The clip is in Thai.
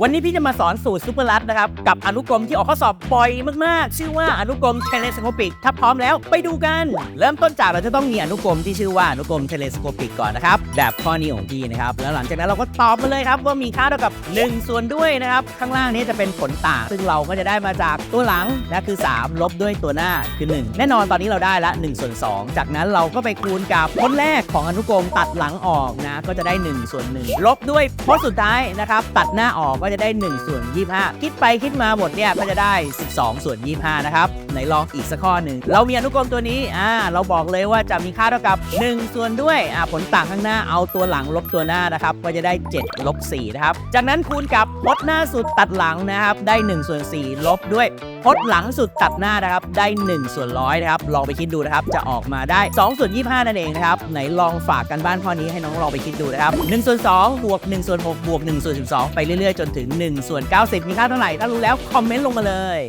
วันนี้พี่จะมาสอนสูตรซูเปอร์ลัดนะครับ กับอนุกรมที่ออกข้อสอบบ่อยมากๆ ชื่อว่าอนุกรมเทเลสโคปิกถ้าพร้อมแล้วไปดูกัน เริ่มต้นจากเราจะต้องมีอนุกรมที่ชื่อว่าอนุกรมเทเลสโคปิกก่อนนะครับแบบข้อนี้ของพี่นะครับ แล้วหลังจากนั้นเราก็ตอบมาเลยครับว่ามีค่าเท่ากับ 1 ส่วนด้วยนะครับ ข้างล่างนี้จะเป็นผลต่าง ซึ่งเราก็จะได้มาจากตัวหลังนะคือ 3 ลบด้วยตัวหน้าคือ 1 แน่นอนตอนนี้เราได้ละ1ส่วน2 จากนั้นเราก็ไปคูณกับพจน์แรกของอนุกรมตัดหลังออกนะก็จะได้1ส่วน1ลบด้วยพจน์สุดท้ายนะครับตัดหน้าออกก็จะได้1ส่วน25 คิดไปคิดมาหมดเนี่ยก็จะได้ 12 ส่วน 25 นะครับไหนลองอีกสักข้อหนึ่งเรามีอนุกรมตัวนี้อ่าเราบอกเลยว่าจะมีค่าเท่ากับ 1 ส่วนด้วยอ่าผลต่างข้างหน้าเอาตัวหลังลบตัวหน้านะครับก็จะได้7ลบ4นะครับจากนั้นคูณกับพจน์หน้าสุดตัดหลังนะครับได้ 1 ส่วน 4 ลบด้วยพจน์หลังสุดตัดหน้านะครับได้ 1 ส่วนร้อยนะครับลองไปคิดดูนะครับจะออกมาได้ 2 ส่วน 25 นั่นเองนะครับไหนลองฝากกันบ้านข้อนี้ให้น้องลองไปคิดดูนะครับ1ส่วน2บวก1ส่วน6บวก1ส่วน12 ไปเรื่อยๆ จนถึง1ส่วน90 มีค่าเท่าไหร่ ถ้ารู้แล้ว คอมเมนต์ลงมาเลย